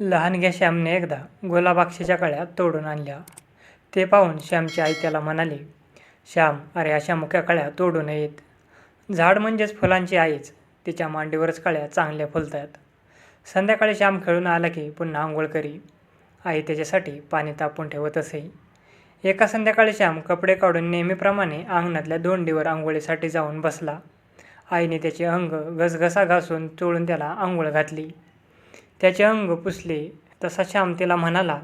लहानग्या श्यामने एकदा गुलाबाक्षीच्या कळ्या तोडून आणल्या. ते पाहून श्यामची आई त्याला म्हणाली श्याम अरे अशा मुक्या कळ्या तोडू नयेत. झाड म्हणजेच फुलांची आईच. तिच्या मांडीवरच कळ्या चांगल्या फुलतात. संध्याकाळी श्याम खेळून आला की पुन्हा आंघोळ करी. आई त्याच्यासाठी पाणी तापून ठेवत असे. एका संध्याकाळी श्याम कपडे काढून नेहमीप्रमाणे अंगणातल्या दोंडीवर आंघोळीसाठी जाऊन बसला. आईने त्याचे अंग घसघसा घासून चोळून त्याला आंघोळ घातली. त्याचे अंग पुसले. तसा श्याम तिला म्हणाला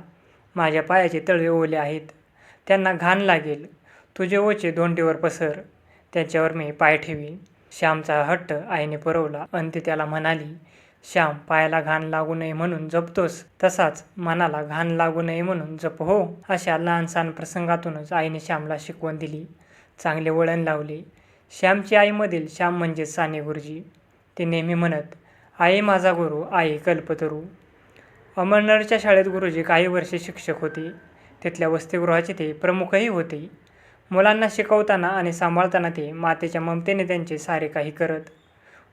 माझ्या पायाचे तळवे ओले आहेत. त्यांना घाण लागेल. तुझे ओचे दोंडीवर पसर. त्याच्यावर मी पाय ठेवी श्यामचा हट्ट आईने पुरवला आणि ती त्याला म्हणाली श्याम पायाला घाण लागू नये म्हणून जपतोस. तसाच मनाला घाण लागू नये म्हणून जप हो. अशा लहानसहान प्रसंगातूनच आईने श्यामला शिकवण दिली. चांगले वळण लावले. श्यामची आईमधील श्याम म्हणजेच साने गुरुजी. ते नेहमी म्हणत आई माझा गुरु आई कल्पतरू. अमरनरच्या शाळेत गुरुजी काही वर्षे शिक्षक होते. तिथल्या वसतिगृहाचे ते प्रमुखही होते. मुलांना शिकवताना आणि सांभाळताना ते मातेच्या ममतेने त्यांचे सारे काही करत.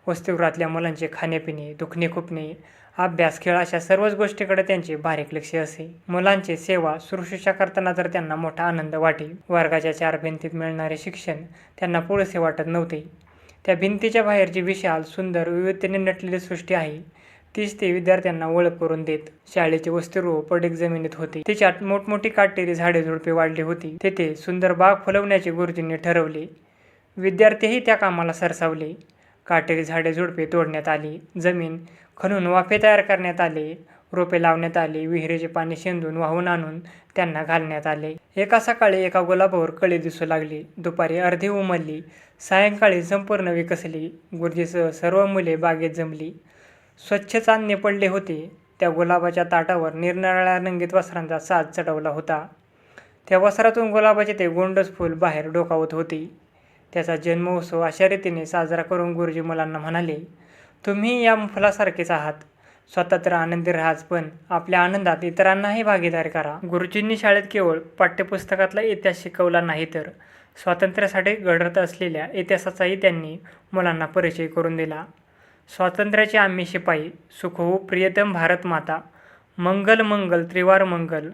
वसतिगृहातल्या मुलांचे खाणेपिणे दुखणे खुपणे अभ्यास खेळ अशा सर्वच गोष्टीकडे त्यांचे बारीक लक्ष असे. मुलांचे सेवा सुश्रूषा करताना तर त्यांना मोठा आनंद वाटे. वर्गाच्या चार भिंतीत मिळणारे शिक्षण त्यांना पुरेसे वाटत नव्हते. त्या भिंतीच्या बाहेरची विशाल सुंदर विविधतेने नटलेली सृष्टी आहे. तीच ते विद्यार्थ्यांना ओळख करून देत शाळेचे वसतिगृह पडीक जमिनीत होते. तिच्यात मोठमोठी काटेरी झाडे झुडपे वाढली होती. तेथे सुंदर बाग फुलवण्याचे गुरुजींनी ठरवले. विद्यार्थीही त्या कामाला सरसावले. काटेरी झाडे झुडपे तोडण्यात आली. जमीन खणून वाफे तयार करण्यात आले. रोपे लावण्यात आली विहिरीचे पाणी शेंदून वाहून आणून त्यांना घालण्यात आले. एका सकाळी एका गुलाबावर कळी दिसू लागली. दुपारी अर्धी उमलली. सायंकाळी संपूर्ण विकसली. गुरुजीसह सर्व मुले बागेत जमली. स्वच्छ चांदणे पडले होते. त्या गुलाबाच्या ताटावर निरनिराळ्या रंगीत वस्त्रांचा साज चढवला होता. त्या वस्त्रातून गुलाबाचे ते गोंडस फूल बाहेर डोकावत होते. त्याचा जन्मोत्सव अशा रीतीने साजरा करून गुरुजी मुलांना म्हणाले तुम्ही या फुलासारखेच आहात. स्वतः तर आनंदी राहाच पण आपल्या आनंदात इतरांनाही भागीदार करा. गुरुजींनी शाळेत केवळ पाठ्यपुस्तकातला इतिहास शिकवला नाही तर स्वातंत्र्यासाठी घडत असलेल्या इतिहासाचाही त्यांनी मुलांना परिचय करून दिला. स्वातंत्र्याचे आम्ही शिपाई सुख हो प्रियतम भारत माता मंगल मंगल त्रिवार मंगल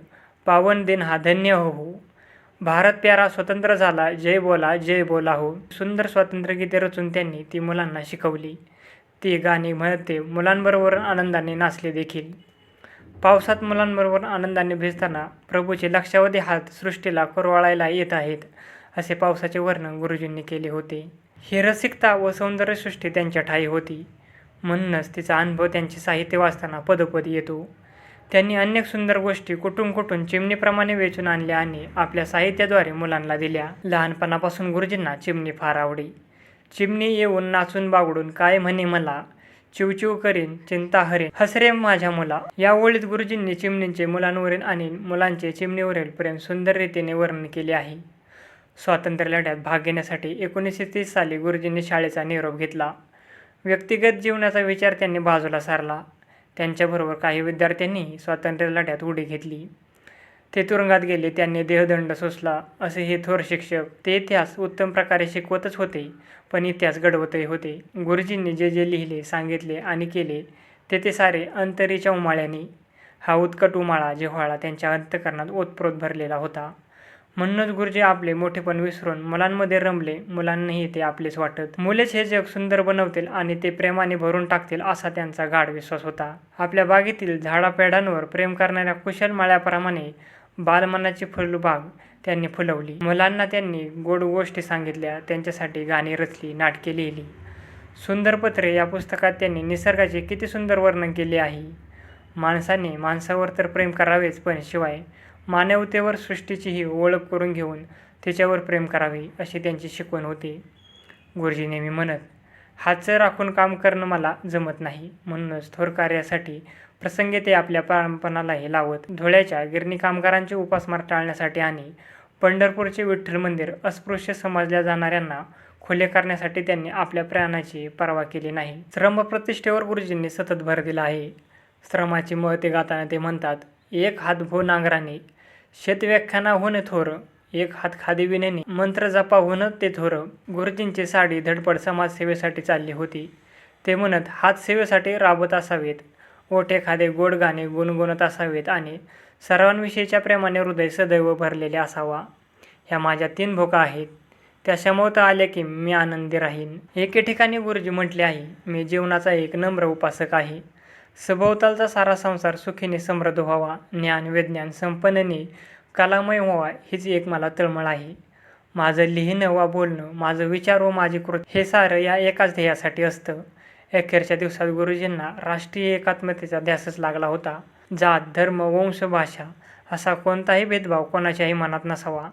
पावन दिन हा धन्य हो हो. भारत प्यारा स्वतंत्र झाला जय बोला जय बोला हो. सुंदर स्वातंत्र्य गीते रचून त्यांनी ती मुलांना शिकवली. ती गाणी म्हणत ते मुलांबरोबर आनंदाने नाचले देखील. पावसात मुलांबरोबर आनंदाने भिजताना प्रभूचे लक्षावधी हात सृष्टीला कुरवाळायला येत आहेत असे पावसाचे वर्णन गुरुजींनी केले होते. ही रसिकता व सौंदर्यसृष्टी त्यांच्या ठाई होती. म्हणूनच तिचा अनुभव त्यांचे साहित्य वाचताना पदोपदी येतो. त्यांनी अनेक सुंदर गोष्टी कुठून कुठून चिमणीप्रमाणे वेचून आणल्या आणि आपल्या साहित्याद्वारे मुलांना दिल्या. लहानपणापासून गुरुजींना चिमणी फार आवडी चिमणी येऊन नाचून बागडून काय म्हणे मला? चिवचिव करीन चिंता हरेन. हसरे माझ्या मुला. या ओळीत गुरुजींनी चिमणींचे मुलांवरील आणि मुलांचे चिमणीवरील प्रेम सुंदर रीतीने वर्णन केले आहे. स्वातंत्र्य लढ्यात भाग घेण्यासाठी एकोणीसशे तीस साली गुरुजींनी शाळेचा निरोप घेतला. व्यक्तिगत जीवनाचा विचार त्यांनी बाजूला सारला. त्यांच्याबरोबर काही विद्यार्थ्यांनी स्वातंत्र्य लढ्यात उडी घेतली. ते तुरुंगात गेले त्यांनी देहदंड सोसला असे हे थोर शिक्षक ते इतिहास उत्तम प्रकारे शिकवतच होते पण इतिहास घडवतही होते. गुरुजींनी जे जे लिहिले सांगितले आणि केले ते ते सारे अंतरीच्या उमाळ्याने. हा उत्कट उमाळा जिव्हाळा त्यांच्या अंतकरणात ओतप्रोत भरलेला होता. म्हणूनच गुरुजी आपले मोठेपण विसरून मुलांमध्ये रमले. मुलांनाही ते आपलेच वाटत. मुलेच हे जग सुंदर बनवतील आणि ते प्रेमाने भरून टाकतील असा त्यांचा गाढ विश्वास होता. आपल्या बागेतील झाडापेढांवर प्रेम करणाऱ्या कुशल माळ्याप्रमाणे बालमनाची फुलबाग त्यांनी फुलवली. मुलांना त्यांनी गोड गोष्टी सांगितल्या. त्यांच्यासाठी गाणी रचली नाटके लिहिली. सुंदर पत्रे या पुस्तकात त्यांनी निसर्गाचे किती सुंदर वर्णन केले आहे. माणसाने माणसावर तर प्रेम करावेच पण शिवाय मानवतेवर सृष्टीचीही ओळख करून घेऊन तिच्यावर प्रेम करावे अशी त्यांची शिकवण होती. गुरुजी नेहमी म्हणत हातचं राखून काम करणं मला जमत नाही. म्हणूनच थोर कार्यासाठी प्रसंगी ते आपल्या प्राणपणालाही लावत धुळ्याच्या गिरणी कामगारांचे उपासमार टाळण्यासाठी आणि पंढरपूरचे विठ्ठल मंदिर अस्पृश्य समजल्या जाणाऱ्यांना खुले करण्यासाठी त्यांनी आपल्या प्राणाची पर्वा केली नाही. श्रम प्रतिष्ठेवर गुरुजींनी सतत भर दिला आहे. श्रमाची महते गाताना ते म्हणतात एक हात भो नांगराने शेतव्याख्याना होणे थोर एक हात खादी विण्याने मंत्र जपा होणं ते थोर गुरुजींची साडी धडपड समाजसेवेसाठी चालली होती. ते म्हणत हात सेवेसाठी राबत असावेत. ओठ एखादे गोड गाणे गुणगुणत असावेत आणि सर्वांविषयीच्या प्रेमाने हृदय सदैव भरलेले असावा. ह्या माझ्या तीन भोका आहेत. त्या समोरता आल्या की मी आनंदी राहीन. एके ठिकाणी गुरुजी म्हटले आहे मी जीवनाचा एक नम्र उपासक आहे. सभोवतालचा सारा संसार सुखीने समृद्ध व्हावा. ज्ञान विज्ञान संपन्नने कलामय व्हावा हीच एक मला तळमळ आहे. माझं लिहिणं वा बोलणं माझं विचार व माझी कृत हे सारं या एकाच ध्येयासाठी असतं. अखेरच्या दिवसात गुरुजींना राष्ट्रीय एकात्मतेचा ध्यासच लागला होता. जात धर्म वंश भाषा असा कोणताही भेदभाव कोणाच्याही मनात नसावा.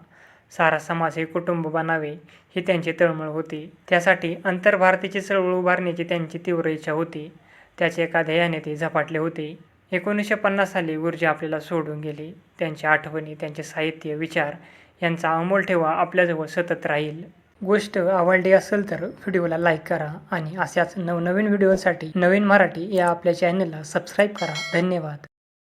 सारा समाज हे कुटुंब बनावे ही त्यांची तळमळ होती. त्यासाठी आंतरभारतीची चळवळ उभारण्याची त्यांची तीव्र इच्छा होती. त्याचे एका ध्येयाने ते झपाटले होते. एकोणीसशे पन्नास साली गुरुजी आपल्याला सोडून गेले. त्यांच्या आठवणी त्यांचे साहित्य विचार यांचा अमोल ठेवा आपल्याजवळ सतत राहील. गोष्ट आवडली असेल तर व्हिडिओला लाईक करा आणि अशाच नवनवीन व्हिडिओसाठी नवीन मराठी या आपल्या चॅनलला सबस्क्राईब करा. धन्यवाद.